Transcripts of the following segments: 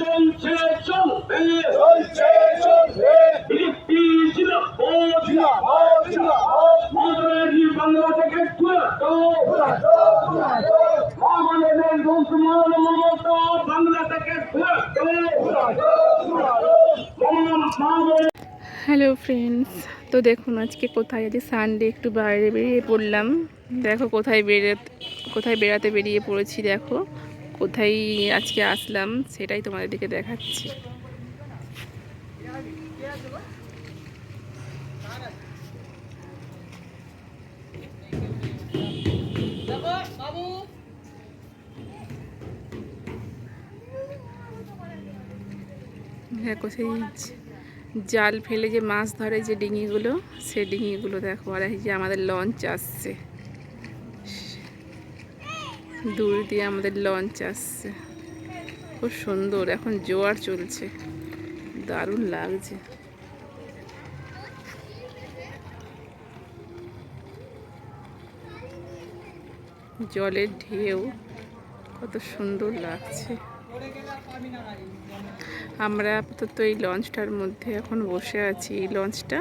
চলছে চলবে। চলছে চলবে বিজেপি জিন্দাবাদ। জিন্দাবাদ জিন্দাবাদ। মহাত্মাগান্ধী বাংলা থেকে তুরাটো পুরাটো পুরাটো আমাদের মুসলমান মমতা বাংলা থেকে তুরাটো পুরাটো পুরাটো হ্যালো ফ্রেন্ডস তো দেখুন আজকে কোথায়? আজকে সানডে একটু বাইরে বেরিয়ে পড়লাম। দেখো কোথায় বেরোতে কোথায় বেড়াতে বেরিয়ে পড়েছি দেখো। কোথায় আজকে আসলাম সেটাই তোমাদের দিকে দেখাচ্ছি। দেখো সেই জাল ফেলে যে মাছ ধরে যে ডিঙিগুলো, সে ডিঙিগুলো দেখো, আর এই যে আমাদের লঞ্চ আসছে। দূর দিয়ে আমাদের লঞ্চ আসছে। খুব সুন্দর, এখন জোয়ার চলছে। দারুণ লাগছে। জলের ঢেউ, কত সুন্দর লাগছে। আমরা আপাতত এই লঞ্চটার মধ্যে এখন বসে আছি। এই লঞ্চটা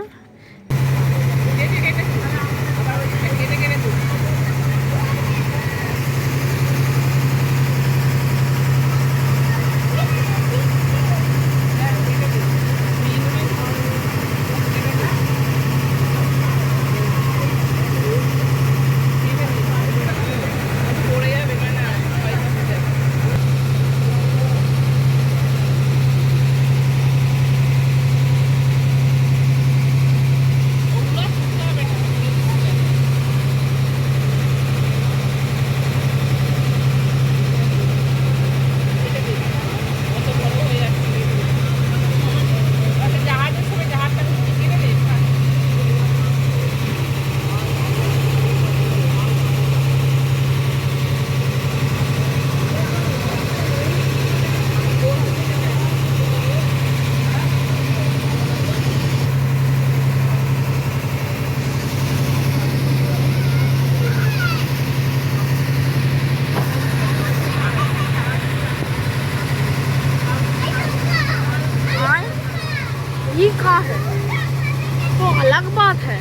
तो अलग बात है।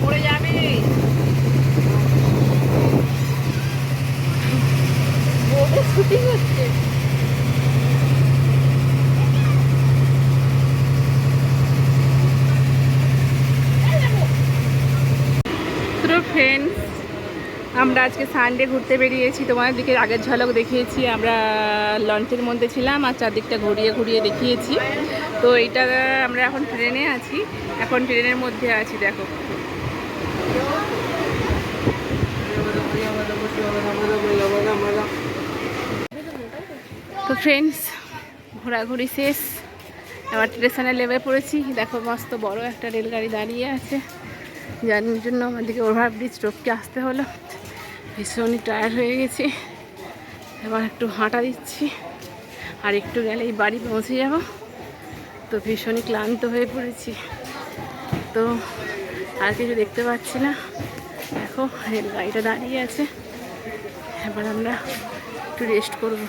पूरे जाने वो भी फ्रेंड्स আমরা আজকে সানডে ঘুরতে বেরিয়েছি। তোমাদের দিকে আগের ঝলক দেখিয়েছি। আমরা লঞ্চের মধ্যে ছিলাম আর চারদিকটা ঘুরিয়ে ঘুরিয়ে দেখিয়েছি। তো এইটা আমরা এখন ট্রেনে আছি। এখন ট্রেনের মধ্যে আছি, দেখো। তো ফ্রেন্ডস ঘোরাঘুরি শেষ। এবার স্টেশনে লেবে পড়েছি। দেখো মস্ত বড় একটা রেলগাড়ি দাঁড়িয়ে আছে। যার জন্য আমাদেরকে ওভারব্রিজ টপকে আসতে হলো। ভীষণই টায়ার হয়ে গেছি। এবার একটু হাঁটা দিচ্ছি। আর একটু গেলেই বাড়ি পৌঁছে যাব। তো ভীষণই ক্লান্ত হয়ে পড়েছি। তো আর কিছু দেখতে পাচ্ছি না। দেখো রেলগাড়িটা দাঁড়িয়ে আছে। এবার আমরা একটু রেস্ট করব।